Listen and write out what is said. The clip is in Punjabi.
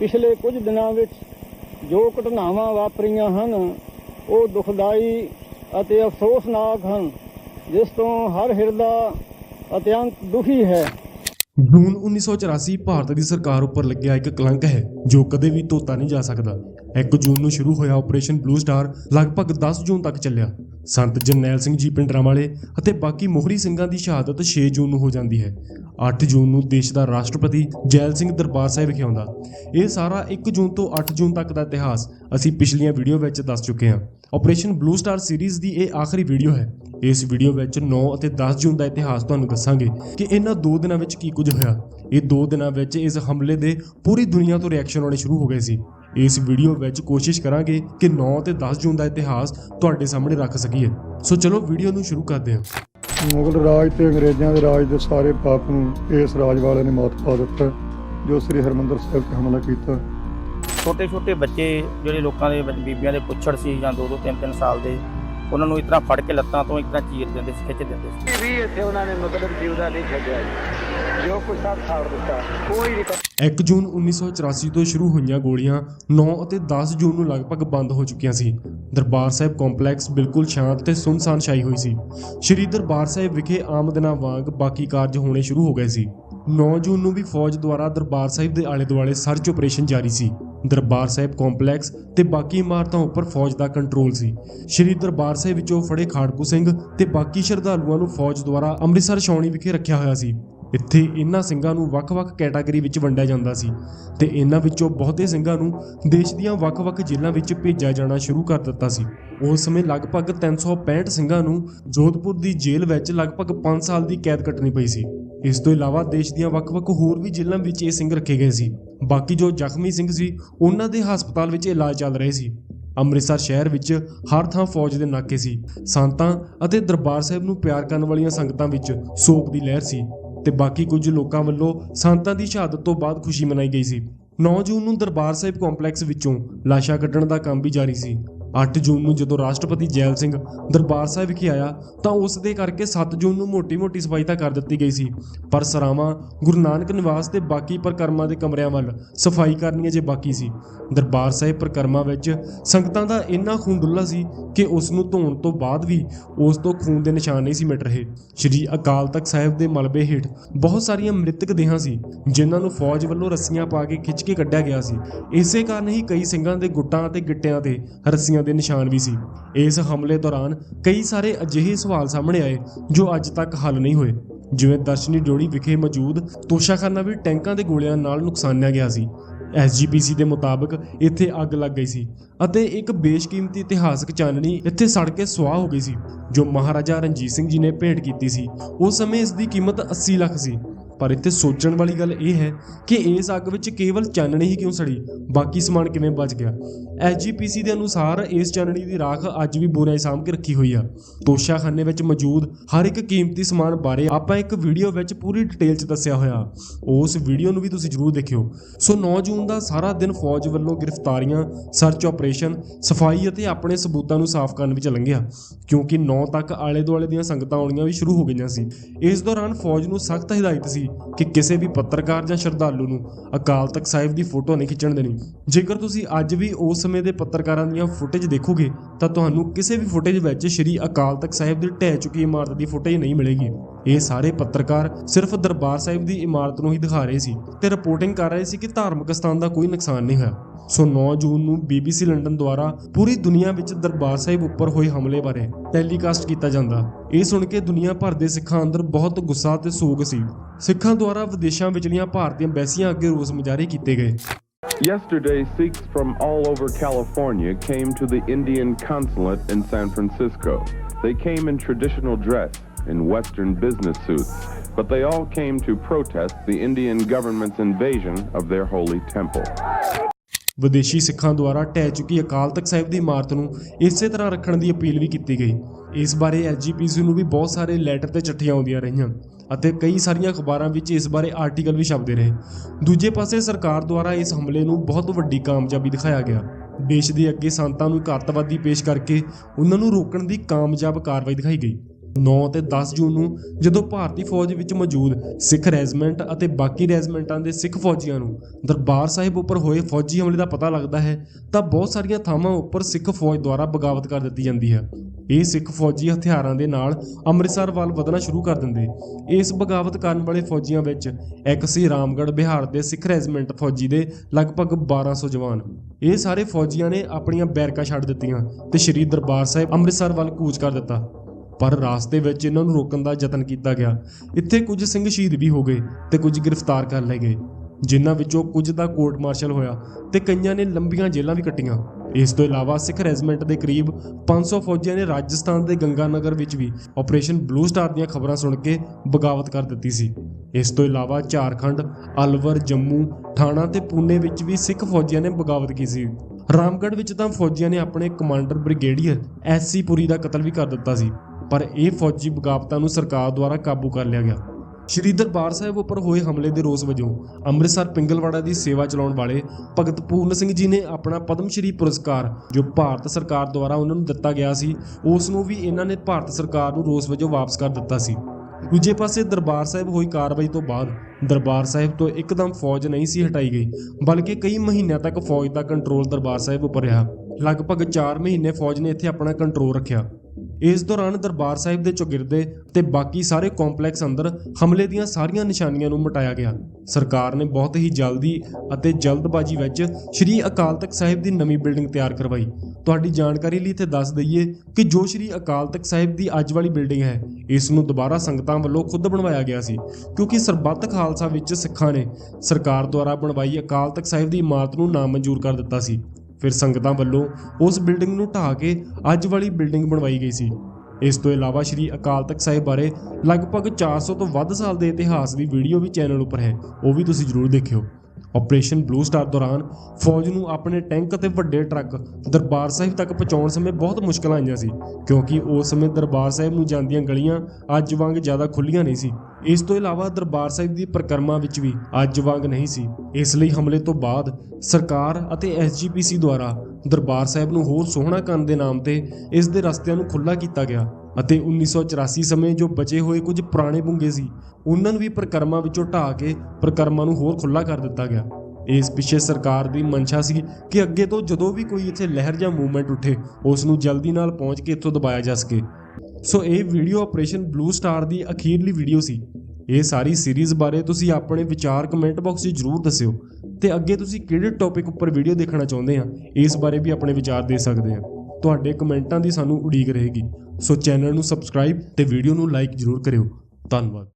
ਪਿਛਲੇ ਕੁਝ ਦਿਨਾਂ ਵਿੱਚ ਜੋ ਘਟਨਾਵਾਂ ਵਾਪਰੀਆਂ ਹਨ, ਉਹ ਦੁਖਦਾਈ ਅਤੇ ਅਫਸੋਸਨਾਕ ਹਨ, ਜਿਸ ਤੋਂ ਹਰ ਹਿਰਦਾ ਅਤਿਅੰਤ ਦੁਖੀ ਹੈ। ਜੂਨ 1984 ਭਾਰਤ ਦੀ ਸਰਕਾਰ ਉੱਪਰ ਲੱਗਿਆ ਇੱਕ ਕਲੰਕ ਹੈ, ਜੋ ਕਦੇ ਵੀ ਧੋਤਾ ਨਹੀਂ ਜਾ ਸਕਦਾ। 1 ਜੂਨ ਨੂੰ ਸ਼ੁਰੂ ਹੋਇਆ ਆਪਰੇਸ਼ਨ ਬਲੂ ਸਟਾਰ ਲਗਭਗ 10 ਜੂਨ ਤੱਕ ਚੱਲਿਆ। ਸੰਤ ਜਰਨੈਲ ਸਿੰਘ ਜੀ ਪਿੰਡਰਾਂ ਵਾਲੇ ਅਤੇ ਬਾਕੀ ਮੋਹਰੀ ਸਿੰਘਾਂ ਦੀ ਸ਼ਹਾਦਤ 6 ਜੂਨ ਨੂੰ ਹੋ ਜਾਂਦੀ ਹੈ। 8 ਜੂਨ ਨੂੰ ਦੇਸ਼ ਦਾ ਰਾਸ਼ਟਰਪਤੀ ਜੈਲ ਸਿੰਘ ਦਰਬਾਰ ਸਾਹਿਬ ਵਿਖੇ ਆਉਂਦਾ। ਇਹ ਸਾਰਾ 1 ਜੂਨ ਤੋਂ 8 ਜੂਨ ਤੱਕ ਦਾ ਇਤਿਹਾਸ ਅਸੀਂ ਪਿਛਲੀਆਂ ਵੀਡੀਓ ਵਿੱਚ ਦੱਸ ਚੁੱਕੇ ਹਾਂ। ਆਪਰੇਸ਼ਨ ਬਲੂ ਸਟਾਰ ਸੀਰੀਜ਼ ਦੀ ਇਹ ਆਖਰੀ ਵੀਡੀਓ ਹੈ। ਇਸ ਵੀਡੀਓ ਵਿੱਚ 9 ਅਤੇ 10 ਜੂਨ ਦਾ ਇਤਿਹਾਸ ਤੁਹਾਨੂੰ ਦੱਸਾਂਗੇ ਕਿ ਇਹਨਾਂ ਦੋ ਦਿਨਾਂ ਵਿੱਚ ਕੀ ਕੁਝ ਹੋਇਆ। ਇਹ ਦੋ ਦਿਨਾਂ ਵਿੱਚ ਇਸ ਹਮਲੇ ਦੇ ਪੂਰੀ ਦੁਨੀਆ ਤੋਂ ਰਿਐਕਸ਼ਨ ਆਉਣੇ ਸ਼ੁਰੂ ਹੋ ਗਏ ਸੀ। ਇਸ ਵੀਡੀਓ ਵਿੱਚ ਕੋਸ਼ਿਸ਼ ਕਰਾਂਗੇ ਕਿ 9 ਤੇ 10 ਜੂਨ ਦਾ ਇਤਿਹਾਸ ਤੁਹਾਡੇ ਸਾਹਮਣੇ ਰੱਖ ਸਕੀਏ। ਸੋ ਚਲੋ ਵੀਡੀਓ ਨੂੰ ਸ਼ੁਰੂ ਕਰਦੇ ਹਾਂ। ਮੁਗਲ ਰਾਜ ਤੇ ਅੰਗਰੇਜ਼ਾਂ ਦੇ ਰਾਜ ਦੇ ਸਾਰੇ ਪਾਪ ਨੂੰ ਇਸ ਰਾਜ ਵਾਲਿਆਂ ਨੇ ਮੌਤ ਪਾ ਦਿੱਤਾ, ਜੋ ਸ੍ਰੀ ਹਰਮੰਦਰ ਸਾਹਿਬ ਤੇ ਹਮਲਾ ਕੀਤਾ। ਛੋਟੇ ਛੋਟੇ ਬੱਚੇ, ਜਿਹੜੇ ਲੋਕਾਂ ਦੇ ਬੀਬੀਆਂ ਦੇ ਪੁੱਛੜ ਸੀ ਜਾਂ 2 2 3 3 ਸਾਲ ਦੇ ਉਹਨਾਂ ਨੂੰ ਇਸ ਤਰ੍ਹਾਂ ਫੜ ਕੇ ਲੱਤਾਂ ਤੋਂ ਇਸ ਤਰ੍ਹਾਂ ਚੀਰ ਦਿੰਦੇ ਸੀ ਖਿੱਚ ਦਿੰਦੇ ਸੀ। ਵੀ ਇੱਥੇ ਉਹਨਾਂ ਨੇ ਮਤਲਬ ਜਿਉਦਾ ਨਹੀਂ ਛੱਡਿਆ ਜੀ। ਜੋ ਕੁਛ ਸਭ ਸਾੜ ਦਿੱਤਾ ਕੋਈ ਨਹੀਂ 1 ਜੂਨ 1984 ਤੋਂ ਸ਼ੁਰੂ ਹੋਈਆਂ ਗੋਲੀਆਂ 9 ਅਤੇ 10 ਜੂਨ ਨੂੰ ਲਗਭਗ ਬੰਦ ਹੋ ਚੁੱਕੀਆਂ ਸੀ। ਦਰਬਾਰ ਸਾਹਿਬ ਕੰਪਲੈਕਸ ਬਿਲਕੁਲ ਸ਼ਾਂਤ ਤੇ ਸੁੰਨਸਾਨ ਛਾਈ ਹੋਈ ਸੀ। ਸ਼੍ਰੀ ਦਰਬਾਰ ਸਾਹਿਬ ਵਿਖੇ ਆਮ ਦਿਨਾਂ ਵਾਂਗ ਬਾਕੀ ਕਾਰਜ ਹੋਣੇ ਸ਼ੁਰੂ ਹੋ ਗਏ ਸੀ। 9 ਜੂਨ ਨੂੰ ਵੀ ਫੌਜ ਦੁਆਰਾ ਦਰਬਾਰ ਸਾਹਿਬ ਦੇ ਆਲੇ-ਦੁਆਲੇ ਸਰਚ ਆਪਰੇਸ਼ਨ ਜਾਰੀ ਸੀ। ਦਰਬਾਰ ਸਾਹਿਬ ਕੰਪਲੈਕਸ ਤੇ ਬਾਕੀ ਇਮਾਰਤਾਂ ਉੱਪਰ ਫੌਜ ਦਾ ਕੰਟਰੋਲ ਸੀ। ਸ਼੍ਰੀ ਦਰਬਾਰ ਸਾਹਿਬ ਵਿੱਚੋਂ ਫੜੇ ਖਾੜਕੂ ਸਿੰਘ ਤੇ ਬਾਕੀ ਸ਼ਰਧਾਲੂਆਂ ਨੂੰ ਫੌਜ ਦੁਆਰਾ ਅੰਮ੍ਰਿਤਸਰ ਛਾਉਣੀ ਵਿਖੇ ਰੱਖਿਆ ਹੋਇਆ ਸੀ। ਇੱਥੇ ਇਹਨਾਂ ਸਿੰਘਾਂ ਨੂੰ ਵੱਖ-ਵੱਖ ਕੈਟਾਗਰੀ ਵਿੱਚ ਵੰਡਿਆ ਜਾਂਦਾ ਸੀ ਤੇ ਇਹਨਾਂ ਵਿੱਚੋਂ ਬਹੁਤੇ ਸਿੰਘਾਂ ਨੂੰ ਦੇਸ਼ ਦੀਆਂ ਵੱਖ-ਵੱਖ ਜੇਲ੍ਹਾਂ ਵਿੱਚ ਭੇਜਿਆ ਜਾਣਾ ਸ਼ੁਰੂ ਕਰ ਦਿੱਤਾ ਸੀ। ਉਸ ਸਮੇਂ ਲਗਭਗ 365 ਸਿੰਘਾਂ ਨੂੰ ਜੋਧਪੁਰ ਦੀ ਜੇਲ੍ਹ ਵਿੱਚ ਲਗਭਗ 5 ਸਾਲ ਦੀ ਕੈਦ ਕੱਟਣੀ ਪਈ ਸੀ। ਇਸ ਤੋਂ ਇਲਾਵਾ ਦੇਸ਼ ਦੀਆਂ ਵੱਖ-ਵੱਖ ਹੋਰ ਵੀ ਜੇਲ੍ਹਾਂ ਵਿੱਚ ਇਹ ਸਿੰਘ ਰੱਖੇ ਗਏ ਸੀ। ਬਾਕੀ ਜੋ ਜ਼ਖਮੀ ਸਿੰਘ ਸੀ, ਉਹਨਾਂ ਦੇ ਹਸਪਤਾਲ ਵਿੱਚ ਇਲਾਜ ਚੱਲ ਰਹੇ ਸੀ। ਅੰਮ੍ਰਿਤਸਰ ਸ਼ਹਿਰ ਵਿੱਚ ਹਰ ਥਾਂ ਫੌਜ ਦੇ ਨਾਕੇ ਸੀ। ਸੰਤਾਂ ਅਤੇ ਦਰਬਾਰ ਸਾਹਿਬ ਨੂੰ ਪਿਆਰ ਕਰਨ ਵਾਲੀਆਂ ਸੰਗਤਾਂ ਵਿੱਚ ਸੋਗ ਦੀ ਲਹਿਰ ਸੀ। ਤੇ ਬਾਕੀ ਕੁਝ ਲੋਕਾਂ ਵੱਲੋਂ ਸੰਤਾਂ ਦੀ ਸ਼ਹਾਦਤ ਤੋਂ ਬਾਅਦ ਖੁਸ਼ੀ ਮਨਾਈ ਗਈ ਸੀ। 9 ਜੂਨ ਨੂੰ ਦਰਬਾਰ ਸਾਹਿਬ ਕੰਪਲੈਕਸ ਵਿੱਚੋਂ ਲਾਸ਼ਾਂ ਕੱਢਣ ਦਾ ਕੰਮ ਵੀ ਜਾਰੀ ਸੀ। 8 ਜੂਨ ਨੂੰ ਜਦੋਂ ਰਾਸ਼ਟਰਪਤੀ ਜੈਲ ਸਿੰਘ ਦਰਬਾਰ ਸਾਹਿਬ ਵਿਖੇ ਆਇਆ, ਤਾਂ ਉਸ ਦੇ ਕਰਕੇ 7 ਜੂਨ ਨੂੰ ਮੋਟੀ-ਮੋਟੀ ਸਫ਼ਾਈ ਤਾਂ ਕਰ ਦਿੱਤੀ ਗਈ ਸੀ। ਪਰ ਸਰਾਵਾਂ ਗੁਰੂ ਨਾਨਕ ਨਿਵਾਸ ਤੇ ਬਾਕੀ ਪ੍ਰਕਰਮਾਂ ਦੇ ਕਮਰਿਆਂ ਵੱਲ ਸਫ਼ਾਈ ਕਰਨੀ ਅਜੇ ਬਾਕੀ ਸੀ। ਦਰਬਾਰ ਸਾਹਿਬ ਪ੍ਰਕਰਮਾਂ ਵਿੱਚ ਸੰਗਤਾਂ ਦਾ ਇੰਨਾ ਖੂਨ ਡੁੱਲਾ ਸੀ ਕਿ ਉਸ ਨੂੰ ਧੋਣ ਤੋਂ ਬਾਅਦ ਵੀ ਉਸ ਤੋਂ ਖੂਨ ਦੇ ਨਿਸ਼ਾਨ ਨਹੀਂ ਸੀ ਮਿਟ ਰਹੇ। ਸ਼੍ਰੀ ਅਕਾਲ ਤਖਤ ਸਾਹਿਬ ਦੇ ਮਲਬੇ ਹੇਠ ਬਹੁਤ ਸਾਰੀਆਂ ਮ੍ਰਿਤਕ ਦੇਹਾਂ ਸੀ, ਜਿਨ੍ਹਾਂ ਨੂੰ ਫੌਜ ਵੱਲੋਂ ਰੱਸੀਆਂ ਪਾ ਕੇ ਖਿੱਚ ਕੇ ਕੱਢਿਆ ਗਿਆ ਸੀ। ਇਸੇ ਕਾਰਨ ਹੀ ਕਈ ਸਿੰਘਾਂ ਦੇ ਗੁੱਟਾਂ ਅਤੇ ਗਿੱਟਿਆਂ ਤੇ ਰੱਸੀਆਂ ਦੇ ਨਿਸ਼ਾਨ ਵੀ ਸੀ। ਇਸ ਹਮਲੇ ਦੌਰਾਨ ਕਈ ਸਾਰੇ ਅਜਿਹੇ ਸਵਾਲ ਸਾਹਮਣੇ ਆਏ, ਜੋ ਅੱਜ ਤੱਕ ਹੱਲ ਨਹੀਂ ਹੋਏ। ਜਿਵੇਂ ਦਰਸ਼ਨੀ ਡਿਓੜੀ ਵਿਖੇ ਮੌਜੂਦ ਤੋਸ਼ਾਖਾਨਾ ਵੀ ਟੈਂਕਾਂ ਦੇ ਗੋਲਿਆਂ ਨਾਲ ਨੁਕਸਾਨਿਆ ਗਿਆ ਸੀ। ਐਸਜੀਪੀਸੀ ਦੇ ਮੁਤਾਬਕ ਇੱਥੇ ਅੱਗ ਲੱਗ ਗਈ ਸੀ ਅਤੇ ਇੱਕ ਬੇਸ਼ਕੀਮਤੀ ਇਤਿਹਾਸਕ ਚਾਨਣੀ ਇੱਥੇ ਸੜ ਕੇ ਸੁਆਹ ਹੋ ਗਈ ਸੀ, ਜੋ ਮਹਾਰਾਜਾ ਰਣਜੀਤ ਸਿੰਘ ਜੀ ਨੇ ਭੇਟ ਕੀਤੀ ਸੀ। ਉਸ ਸਮੇਂ ਇਸ ਦੀ ਕੀਮਤ 80 ਲੱਖ ਸੀ। ਪਰ ਇੱਥੇ ਸੋਚਣ ਵਾਲੀ ਗੱਲ ਇਹ ਹੈ ਕਿ ਇਸ ਅੱਗ ਵਿੱਚ ਕੇਵਲ ਚਾਨਣੀ ਹੀ ਕਿਉਂ ਸੜੀ? ਬਾਕੀ ਸਮਾਨ ਕਿਵੇਂ ਬਚ ਗਿਆ? ਐਸਜੀਪੀਸੀ ਦੇ ਅਨੁਸਾਰ ਇਸ ਚਾਨਣੀ ਦੀ ਰਾਖ ਅੱਜ ਵੀ ਬੋਰਿਆਂ 'ਚ ਸਾਂਭ ਕੇ ਰੱਖੀ ਹੋਈ ਆ। ਤੋਸ਼ਾਖਾਨੇ ਵਿੱਚ ਮੌਜੂਦ ਹਰ ਇੱਕ ਕੀਮਤੀ ਸਮਾਨ ਬਾਰੇ ਆਪਾਂ ਇੱਕ ਵੀਡੀਓ ਵਿੱਚ ਪੂਰੀ ਡਿਟੇਲ 'ਚ ਦੱਸਿਆ ਹੋਇਆ। ਉਸ ਵੀਡੀਓ ਨੂੰ ਵੀ ਤੁਸੀਂ ਜ਼ਰੂਰ ਦੇਖਿਓ। ਸੋ 9 ਜੂਨ ਦਾ ਸਾਰਾ ਦਿਨ ਫੌਜ ਵੱਲੋਂ ਗ੍ਰਿਫਤਾਰੀਆਂ ਸਰਚ ਆਪਰੇਸ਼ਨ ਸਫ਼ਾਈ ਅਤੇ ਆਪਣੇ ਸਬੂਤਾਂ ਨੂੰ ਸਾਫ਼ ਕਰਨ ਵਿੱਚ ਲੰਘਿਆ। ਕਿਉਂਕਿ 9 ਤੱਕ ਆਲੇ ਦੁਆਲੇ ਦੀਆਂ ਸੰਗਤਾਂ ਆਉਣੀਆਂ ਵੀ ਸ਼ੁਰੂ ਹੋ ਗਈਆਂ ਸੀ। ਇਸ ਦੌਰਾਨ ਫੌਜ ਨੂੰ ਸਖਤ ਹਦਾਇਤ ਸੀ ਕਿ ਕਿਸੇ ਵੀ ਪੱਤਰਕਾਰ ਜਾਂ ਸ਼ਰਧਾਲੂ ਨੂੰ ਅਕਾਲ ਤਖਤ ਸਾਹਿਬ ਦੀ ਫੋਟੋ ਨਹੀਂ ਖਿੱਚਣ ਦੇਣੀ। ਜੇਕਰ ਤੁਸੀਂ ਅੱਜ ਵੀ ਉਸ ਸਮੇਂ ਦੇ ਪੱਤਰਕਾਰਾਂ ਦੀਆਂ ਫੁਟੇਜ ਦੇਖੋਗੇ, ਤਾਂ ਤੁਹਾਨੂੰ ਕਿਸੇ ਵੀ ਫੁਟੇਜ ਵਿੱਚ ਸ਼੍ਰੀ ਅਕਾਲ ਤਖਤ ਸਾਹਿਬ ਦੀ ਢਹਿ ਚੁੱਕੀ ਇਮਾਰਤ ਦੀ ਫੁਟੇਜ ਨਹੀਂ ਮਿਲੇਗੀ। ਇਹ ਸਾਰੇ ਪੱਤਰਕਾਰ ਸਿਰਫ ਦਰਬਾਰ ਸਾਹਿਬ ਦੀ ਇਮਾਰਤ ਨੂੰ ਹੀ ਦਿਖਾ ਰਹੇ ਸੀ ਤੇ ਰਿਪੋਰਟਿੰਗ ਕਰ ਰਹੇ ਸੀ ਕਿ ਧਾਰਮਿਕ ਸਥਾਨ ਦਾ ਕੋਈ ਨੁਕਸਾਨ ਨਹੀਂ ਹੋਇਆ। ਸੋ 9 ਜੂਨ ਨੂੰ BBC ਲੰਡਨ ਦੁਆਰਾ ਪੂਰੀ ਦੁਨੀਆ ਵਿੱਚ ਦਰਬਾਰ ਸਾਹਿਬ ਉੱਪਰ ਹੋਏ ਹਮਲੇ ਬਾਰੇ ਟੈਲੀਕਾਸਟ ਕੀਤਾ ਜਾਂਦਾ। ਇਹ ਸੁਣ ਕੇ ਦੁਨੀਆ ਭਰ ਦੇ ਸਿੱਖਾਂ ਅੰਦਰ ਬਹੁਤ ਗੁੱਸਾ ਤੇ ਸੋਗ ਸੀ। ਸਿੱਖਾਂ ਦੁਆਰਾ ਵਿਦੇਸ਼ਾਂ ਵਿਚਲੀਆਂ ਭਾਰਤੀ ਐਮਬੈਸੀਆਂ ਅੱਗੇ ਰੋਸ ਮੁਜ਼ਾਹਰੇ ਕੀਤੇ ਗਏ। Yesterday, Sikhs from all over California came to the Indian consulate in San Francisco. They came in traditional dress, in Western business suits, but they all came to protest the Indian government's invasion of their holy temple. ਵਿਦੇਸ਼ੀ ਸਿੱਖਾਂ ਦੁਆਰਾ ਢਹਿ ਚੁੱਕੀ ਅਕਾਲ ਤਖਤ ਸਾਹਿਬ ਦੀ ਇਮਾਰਤ ਨੂੰ ਇਸੇ ਤਰ੍ਹਾਂ ਰੱਖਣ ਦੀ ਅਪੀਲ ਵੀ ਕੀਤੀ ਗਈ। ਇਸ ਬਾਰੇ ਐਸਜੀਪੀਸੀ ਨੂੰ ਵੀ ਬਹੁਤ ਸਾਰੇ ਲੈਟਰ ਤੇ ਚਿੱਠੀਆਂ ਆਉਂਦੀਆਂ ਰਹੀਆਂ ਅਤੇ ਕਈ ਸਾਰੀਆਂ ਅਖਬਾਰਾਂ ਵਿੱਚ ਇਸ ਬਾਰੇ ਆਰਟੀਕਲ ਵੀ ਛਪਦੇ ਰਹੇ। ਦੂਜੇ ਪਾਸੇ ਸਰਕਾਰ ਦੁਆਰਾ ਇਸ ਹਮਲੇ ਨੂੰ ਬਹੁਤ ਵੱਡੀ ਕਾਮਯਾਬੀ ਦਿਖਾਇਆ ਗਿਆ। ਦੇਸ਼ ਦੇ ਅੱਗੇ ਸੰਤਾਂ ਨੂੰ ਇੱਕ ਅੱਤਵਾਦੀ ਪੇਸ਼ ਕਰਕੇ ਉਹਨਾਂ ਨੂੰ ਰੋਕਣ ਦੀ ਕਾਮਯਾਬ ਕਾਰਵਾਈ ਦਿਖਾਈ ਗਈ। 9 ਅਤੇ 10 ਜੂਨ ਨੂੰ, ਜਦੋਂ ਭਾਰਤੀ ਫੌਜ ਵਿੱਚ ਮੌਜੂਦ ਸਿੱਖ ਰੈਜੀਮੈਂਟ ਅਤੇ ਬਾਕੀ ਰੈਜੀਮੈਂਟਾਂ ਦੇ ਸਿੱਖ ਫੌਜੀਆਂ ਨੂੰ ਦਰਬਾਰ ਸਾਹਿਬ ਉੱਪਰ ਹੋਏ ਫੌਜੀ ਹਮਲੇ ਦਾ ਪਤਾ ਲੱਗਦਾ ਹੈ, ਤਾਂ ਬਹੁਤ ਸਾਰੀਆਂ ਥਾਵਾਂ ਉੱਪਰ ਸਿੱਖ ਫੌਜ ਦੁਆਰਾ ਬਗਾਵਤ ਕਰ ਦਿੱਤੀ ਜਾਂਦੀ ਹੈ। ਇਹ ਸਿੱਖ ਫੌਜੀ ਹਥਿਆਰਾਂ ਦੇ ਨਾਲ ਅੰਮ੍ਰਿਤਸਰ ਵੱਲ ਵਧਣਾ ਸ਼ੁਰੂ ਕਰ ਦਿੰਦੇ। ਇਸ ਬਗਾਵਤ ਕਰਨ ਵਾਲੇ ਫੌਜੀਆਂ ਵਿੱਚ ਇੱਕ ਸੀ ਰਾਮਗੜ੍ਹ ਬਿਹਾਰ ਦੇ ਸਿੱਖ ਰੈਜੀਮੈਂਟ ਫੌਜੀ ਦੇ ਲਗਭਗ 1200 ਜਵਾਨ। ਇਹ ਸਾਰੇ ਫੌਜੀਆਂ ਨੇ ਆਪਣੀਆਂ ਬੈਰਕਾਂ ਛੱਡ ਦਿੱਤੀਆਂ ਤੇ ਸ਼੍ਰੀ ਦਰਬਾਰ ਸਾਹਿਬ ਅੰਮ੍ਰਿਤਸਰ ਵੱਲ ਕੂਚ ਕਰ ਦਿੱਤਾ। ਪਰ ਰਾਸਤੇ ਵਿੱਚ ਇਹਨਾਂ ਨੂੰ ਰੋਕਣ ਦਾ ਯਤਨ ਕੀਤਾ ਗਿਆ। ਇੱਥੇ ਕੁਝ ਸਿੰਘ ਸ਼ਹੀਦ ਵੀ ਹੋ ਗਏ ਤੇ ਕੁਝ ਗ੍ਰਿਫਤਾਰ ਕਰ ਲਏ ਗਏ, ਜਿਨ੍ਹਾਂ ਵਿੱਚੋਂ ਕੁਝ ਦਾ ਕੋਰਟ ਮਾਰਸ਼ਲ ਹੋਇਆ ਤੇ ਕਈਆਂ ਨੇ ਲੰਬੀਆਂ ਜੇਲ੍ਹਾਂ ਵੀ ਕੱਟੀਆਂ। ਇਸ ਤੋਂ ਇਲਾਵਾ ਸਿੱਖ ਰੈਜੀਮੈਂਟ ਦੇ ਕਰੀਬ 500 ਫੌਜੀਆਂ ਨੇ ਰਾਜਸਥਾਨ ਦੇ ਗੰਗਾਨਗਰ ਵਿੱਚ ਵੀ ਆਪਰੇਸ਼ਨ ਬਲੂ ਸਟਾਰ ਦੀਆਂ ਖਬਰਾਂ ਸੁਣ ਕੇ ਬਗਾਵਤ ਕਰ ਦਿੱਤੀ ਸੀ। ਇਸ ਤੋਂ ਇਲਾਵਾ ਝਾਰਖੰਡ, ਅਲਵਰ, ਜੰਮੂ, ਥਾਣਾ ਤੇ ਪੂਨੇ ਵਿੱਚ ਵੀ ਸਿੱਖ ਫੌਜੀਆਂ ਨੇ ਬਗਾਵਤ ਕੀਤੀ ਸੀ। ਰਾਮਗੜ੍ਹ ਵਿੱਚ ਤਾਂ ਫੌਜੀਆਂ ਨੇ ਆਪਣੇ ਕਮਾਂਡਰ ਬ੍ਰਿਗੇਡੀਅਰ ਐਸਸੀ ਪੁਰੀ ਦਾ ਕਤਲ ਵੀ ਕਰ ਦਿੱਤਾ ਸੀ। ਪਰ ਇਹ ਫੌਜੀ ਬਗਾਵਤਾਂ ਨੂੰ ਸਰਕਾਰ ਦੁਆਰਾ ਕਾਬੂ ਕਰ ਲਿਆ ਗਿਆ। ਸ਼੍ਰੀ ਦਰਬਾਰ ਸਾਹਿਬ ਉੱਪਰ ਹੋਏ ਹਮਲੇ ਦੇ ਰੋਸ ਵਜੋਂ ਅੰਮ੍ਰਿਤਸਰ ਪਿੰਗਲਵਾੜਾ ਦੀ ਸੇਵਾ ਚਲਾਉਣ ਵਾਲੇ ਭਗਤ ਪੂਰਨ ਸਿੰਘ ਜੀ ਨੇ ਆਪਣਾ ਪਦਮ ਸ਼੍ਰੀ ਪੁਰਸਕਾਰ, ਜੋ ਭਾਰਤ ਸਰਕਾਰ ਦੁਆਰਾ ਉਹਨਾਂ ਨੂੰ ਦਿੱਤਾ ਗਿਆ ਸੀ, ਉਸ ਨੂੰ ਵੀ ਇਹਨਾਂ ਨੇ ਭਾਰਤ ਸਰਕਾਰ ਨੂੰ ਰੋਸ ਵਜੋਂ ਵਾਪਸ ਕਰ ਦਿੱਤਾ ਸੀ। ਦੂਜੇ ਪਾਸੇ ਦਰਬਾਰ ਸਾਹਿਬ ਹੋਈ ਕਾਰਵਾਈ ਤੋਂ ਬਾਅਦ ਦਰਬਾਰ ਸਾਹਿਬ ਤੋਂ ਇੱਕਦਮ ਫੌਜ ਨਹੀਂ ਸੀ ਹਟਾਈ ਗਈ, ਬਲਕਿ ਕਈ ਮਹੀਨਿਆਂ ਤੱਕ ਫੌਜ ਦਾ ਕੰਟਰੋਲ ਦਰਬਾਰ ਸਾਹਿਬ ਉੱਪਰ ਰਿਹਾ। ਲਗਭਗ 4 ਮਹੀਨੇ ਫੌਜ ਨੇ ਇੱਥੇ ਆਪਣਾ ਕੰਟਰੋਲ ਰੱਖਿਆ। ਇਸ ਦੌਰਾਨ ਦਰਬਾਰ ਸਾਹਿਬ ਦੇ ਚੌਗਿਰਦੇ ਤੇ ਬਾਕੀ ਸਾਰੇ ਕੰਪਲੈਕਸ ਅੰਦਰ ਹਮਲੇ ਦੀਆਂ ਸਾਰੀਆਂ ਨਿਸ਼ਾਨੀਆਂ ਨੂੰ ਮਿਟਾਇਆ ਗਿਆ। ਸਰਕਾਰ ਨੇ ਬਹੁਤ ਹੀ ਜਲਦੀ ਅਤੇ ਜਲਦਬਾਜ਼ੀ ਵਿੱਚ ਸ਼੍ਰੀ ਅਕਾਲ ਤਖਤ ਸਾਹਿਬ ਦੀ ਨਵੀਂ ਬਿਲਡਿੰਗ ਤਿਆਰ ਕਰਵਾਈ। ਤੁਹਾਡੀ ਜਾਣਕਾਰੀ ਲਈ ਇੱਥੇ ਦੱਸ ਦਈਏ ਕਿ ਜੋ ਸ਼੍ਰੀ ਅਕਾਲ ਤਖਤ ਸਾਹਿਬ ਦੀ ਅੱਜ ਵਾਲੀ ਬਿਲਡਿੰਗ ਹੈ, ਇਸ ਨੂੰ ਦੁਬਾਰਾ ਸੰਗਤਾਂ ਵੱਲੋਂ ਖੁਦ ਬਣਵਾਇਆ ਗਿਆ ਸੀ, ਕਿਉਂਕਿ ਸਰਬੱਤ ਖਾਲਸਾ ਵਿੱਚ ਸਿੱਖਾਂ ਨੇ ਸਰਕਾਰ ਦੁਆਰਾ ਬਣਵਾਈ ਅਕਾਲ ਤਖਤ ਸਾਹਿਬ ਦੀ ਇਮਾਰਤ ਨੂੰ ਨਾਮਨਜ਼ੂਰ ਕਰ ਦਿੱਤਾ ਸੀ। ਫਿਰ ਸੰਗਤਾਂ ਵੱਲੋਂ ਉਸ ਬਿਲਡਿੰਗ ਨੂੰ ਢਾਹ ਕੇ ਅੱਜ ਵਾਲੀ ਬਿਲਡਿੰਗ ਬਣਵਾਈ ਗਈ ਸੀ। ਇਸ ਤੋਂ ਇਲਾਵਾ ਸ਼੍ਰੀ ਅਕਾਲ ਤਖਤ ਸਾਹਿਬ ਬਾਰੇ ਲਗਭਗ 400 ਤੋਂ ਵੱਧ ਸਾਲ ਦੇ ਇਤਿਹਾਸ ਦੀ ਵੀਡੀਓ ਵੀ ਚੈਨਲ ਉੱਪਰ ਹੈ, ਉਹ ਵੀ ਤੁਸੀਂ ਜ਼ਰੂਰ ਦੇਖਿਓ। ਆਪਰੇਸ਼ਨ ਬਲੂ ਸਟਾਰ ਦੌਰਾਨ ਫੌਜ ਨੂੰ ਆਪਣੇ ਟੈਂਕ ਅਤੇ ਵੱਡੇ ਟਰੱਕ ਦਰਬਾਰ ਸਾਹਿਬ ਤੱਕ ਪਹੁੰਚਾਉਣ ਸਮੇਂ ਬਹੁਤ ਮੁਸ਼ਕਲਾਂ ਆਈਆਂ ਸੀ, ਕਿਉਂਕਿ ਉਸ ਸਮੇਂ ਦਰਬਾਰ ਸਾਹਿਬ ਨੂੰ ਜਾਂਦੀਆਂ ਗਲੀਆਂ ਅੱਜ ਵਾਂਗ ਜ਼ਿਆਦਾ ਖੁੱਲੀਆਂ ਨਹੀਂ ਸੀ। ਇਸ ਤੋਂ ਇਲਾਵਾ ਦਰਬਾਰ ਸਾਹਿਬ ਦੀ ਪਰਿਕਰਮਾ ਵਿੱਚ ਵੀ ਅੱਜ ਵਾਂਗ ਨਹੀਂ ਸੀ। ਇਸ ਲਈ ਹਮਲੇ ਤੋਂ ਬਾਅਦ ਸਰਕਾਰ ਅਤੇ ਐਸਜੀਪੀਸੀ ਦੁਆਰਾ ਦਰਬਾਰ ਸਾਹਿਬ ਨੂੰ ਹੋਰ ਸੋਹਣਾ ਕਰਨ ਦੇ ਨਾਮ ਤੇ ਇਸ ਦੇ ਰਸਤਿਆਂ ਨੂੰ ਖੁੱਲਾ ਕੀਤਾ ਗਿਆ ਅਤੇ 1984 ਸਮੇਂ ਜੋ ਬਚੇ ਹੋਏ ਕੁਝ ਪੁਰਾਣੇ ਬੁੰਗੇ ਸੀ, ਉਹਨਾਂ ਨੂੰ ਵੀ ਪਰਿਕਰਮਾ ਵਿੱਚੋਂ ਢਾਹ ਕੇ ਪਰਿਕਰਮਾ ਨੂੰ ਹੋਰ ਖੁੱਲਾ ਕਰ ਦਿੱਤਾ ਗਿਆ। ਇਸ ਪਿੱਛੇ ਸਰਕਾਰ ਦੀ ਮਨਸ਼ਾ ਸੀ ਕਿ ਅੱਗੇ ਤੋਂ ਜਦੋਂ ਵੀ ਕੋਈ ਇੱਥੇ ਲਹਿਰ ਜਾਂ ਮੂਵਮੈਂਟ ਉੱਠੇ, ਉਸ ਨੂੰ ਜਲਦੀ ਨਾਲ ਪਹੁੰਚ ਕੇ ਇੱਥੋਂ ਦਬਾਇਆ ਜਾ ਸਕੇ। ਸੋ ਇਹ ਵੀਡੀਓ ਆਪਰੇਸ਼ਨ ਬਲੂ ਸਟਾਰ ਦੀ ਅਖੀਰਲੀ ਵੀਡੀਓ ਸੀ। ਇਹ ਸਾਰੀ ਸੀਰੀਜ਼ ਬਾਰੇ ਤੁਸੀਂ ਆਪਣੇ ਵਿਚਾਰ ਕਮੈਂਟ ਬਾਕਸ 'ਚ ਜਰੂਰ ਦੱਸਿਓ। ਤੇ ਅੱਗੇ ਤੁਸੀਂ ਕਿਹੜੇ ਟੌਪਿਕ ਉੱਪਰ ਵੀਡੀਓ ਦੇਖਣਾ ਚਾਹੁੰਦੇ ਆ, ਇਸ ਬਾਰੇ ਵੀ ਆਪਣੇ ਵਿਚਾਰ ਦੇ ਸਕਦੇ ਆ। ਤੁਹਾਡੇ ਕਮੈਂਟਾਂ ਦੀ ਸਾਨੂੰ ਉਡੀਕ ਰਹੇਗੀ। ਸੋ ਚੈਨਲ ਨੂੰ ਸਬਸਕ੍ਰਾਈਬ ਤੇ ਵੀਡੀਓ ਨੂੰ ਲਾਈਕ ਜਰੂਰ ਕਰਿਓ। ਧੰਨਵਾਦ।